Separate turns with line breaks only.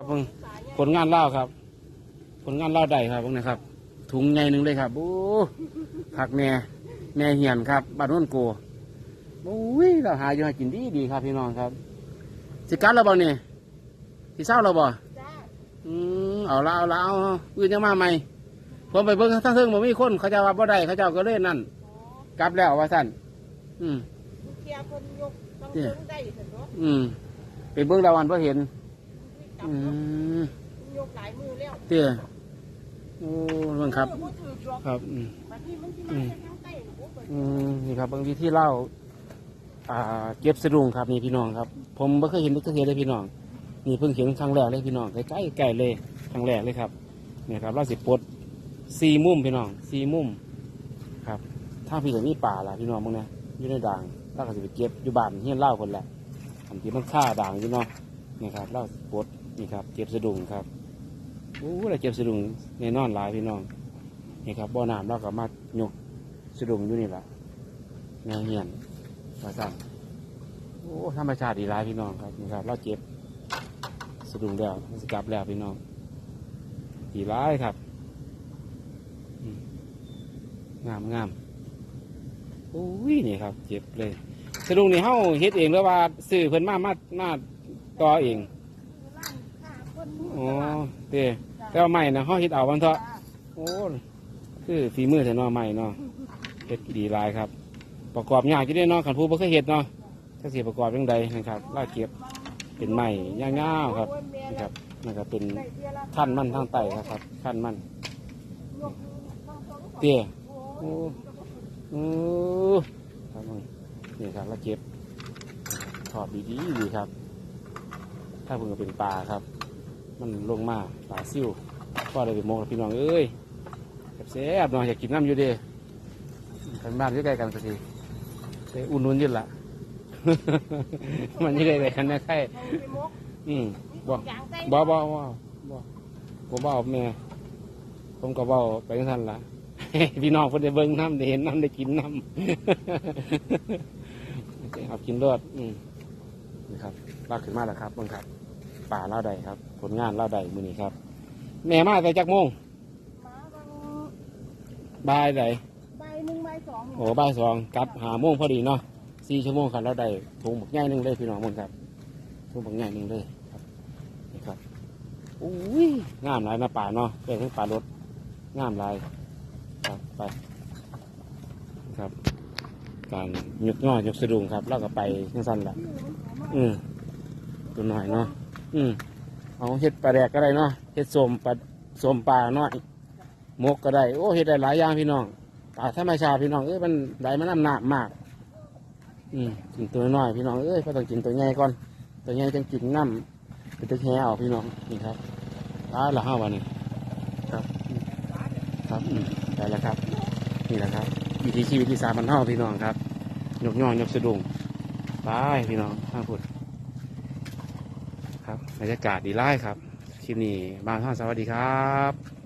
ครับเพิ่งผลงานเล่าวครับ ผลงานเล่าวใดครับพวกนี้ครับ ถุงใหญ่หนึ่งเลยครับโอ้ผักแม่แม่เหียนครับบ้านโน้นโกโอ้ยเราหาอยู่ให้กินดีดีครับพี่น้องครับ สิกัดเราบ่เนี่ยสิเศร้าเราบ่
จ้า
อืมเอาละเอาละเอาเอาอื่นยังมาใหม่ผมไปเบิ่งทั้งเทิงบ่มีคนเขาเจะว่าบ่ได้เขาเจ้าก็เล่นนั่น
อ๋อก
ลับแล้วว่าสั่นอืม
ลูกเกียร์คนยกต้องเพิ่งได้เห็นเนาะ
อืมไปเบิ่งดาวันบ่เห็น
จับ
อืม
ยกหลายมือแล้ว
เตี้ยโอ้เบิ่งครับ
มือบ่ถือจอก
ครับอืม
บางทีมันสิมาจากทางใต้หรือบ่เปิด
อืมนี่ครับบางทีที่เล่าอ่าเก็บสะดุ้งครับนี่พี่น้องครับ ผมไม่เคยเห็นไม่เคยเห็นเลยพี่น้องนี่เพิ่งเห็นครั้งแรกเลยพี่น้องใกล้ๆใกล้เลยครั้งแรกเลยครับเนี่ยครับเราสิปลดสี่มุมพี่น้องสี่มุมครับ ถ้าพี่จะมีป่าล่ะพี่น้องมึงนะอยู่ในด่างเราก็สิไปเก็บอยู่บ้านเฮียนเล่าคนแหละอันที่มันฆ่าด่างอยู่เนาะนี่ครับเราปลด นี่ครับเก็บสะดุ้งครับโอ้เราเก็บสะดุ้งในนอนหลายพี่น้องนี่ครับบ่อน้ำเราก็มายกสะดุ้งอยู่นี่แหละแนวเหียนมาสั่นโอ้ธรรมชาติดีหลายพี่น้องครับนี่ครับ เราเจ็บสะดุ้งแล้วมันสกลับแล้วพี่น้องดีร้ายครับงามงามโอ้ยนี่ครับ เจ็บเลยสะดุ้งนี่เฮาเฮ็ดเองหรือว่าซื้อเพิ่นมามามาต่อเอง อ๋อเต้แต่ว่าใหม่นะเฮาเฮ็ดเอาวันเถอะโอ้คือฝีมือแต่เนาะใหม่เนาะเฮ็ดดีหลายครับ ประกอบยากอยู่เด้เนาะขันผู้บ่เคยเฮ็ดเนาะถ้าสิประกอบจังใดนะครับลากเก็บเป็นไม้ยาวๆครับนะครับนั่นก็เป็น
ได้เทียละ
ขั้นมันทางใต้ครับครับขั้นมัน
ยกต้องสอง
เตี้ย
โอ้
โอ้โอ้ครับมึงนี่ครับลากเก็บถอดดีๆดีครับ ถ้าเพิ่งเป็นปลาครับ มันลงมาปลาซิ่วก็เลยไปมกแล้วพี่น้องเอ้ยแซ่บๆเนาะอยากกินน้ำอยู่เด้กันบ้านอยู่ใกล้กันสักทีไปอุ่นนุ่นยืดละมันยี่ได้เลยคันนะใคร
เอาไปมก
อืม
มียางใส่
บ่บ่บ่บ่ผมบ่แม่ผมก็บ่ไปทังซั่นละพี่น้องเพิ่นได้เบิ่งน้ำได้เห็นน้ำได้กินน้ำเอากินรอดอืมนี่ครับลากขึ้นมาแล้วครับบิ่งครับ ป่าเล่าใดครับ ผลงานเล่าใดมื้อนี้ครับ แม่มาแต่จักโมง
มาบาง
บ่ายใด
ใบหนึ่งใบสอง
โอ้บ่ายสองกลับหาโมงพอดีเนาะสี่ชั่วโมงครับเราได้ถุงบักใหญ่หนึ่งเลยพี่น้องมึงครับถุงบักใหญ่หนึ่งเลยครับนี่ครับอุ้ยงามหลายนะป่าเนาะเป็นทั้งป่ารถงามหลายครับไปครับการยกน้อยยกสะดุ้งครับ แล้วก็ไปทั้งสั้นละอืมตัวหน่อยเนาะ อืมเอาเห็ดปลาแดกก็ได้เนาะเห็ดสมปลาสมปลาน้อยมกก็ได้ โอ้เห็ดได้หลายอย่างพี่น้องป่าธรรมชาติพี่น้องเอ้ยมันได้มันน้ำหนักมาก อืมกินตัวน้อยพี่น้องเอ้ยก็ต้องกินตัวใหญ่ก่อนตัวใหญ่จังกินน้ำเป็นตัวแห่เอาพี่น้องนี่ครับตายละห้าวันนี้ครับ ครับอืมได้แล้วครับ นี่แหละครับวิถีชีวิตที่สามัญเฮาพี่น้องครับยกย่องยกสะดุ้งไปพี่น้องข้างพุด บรรยากาศดีไล่ครับคลิปนี้บ้านท่านสวัสดีครับ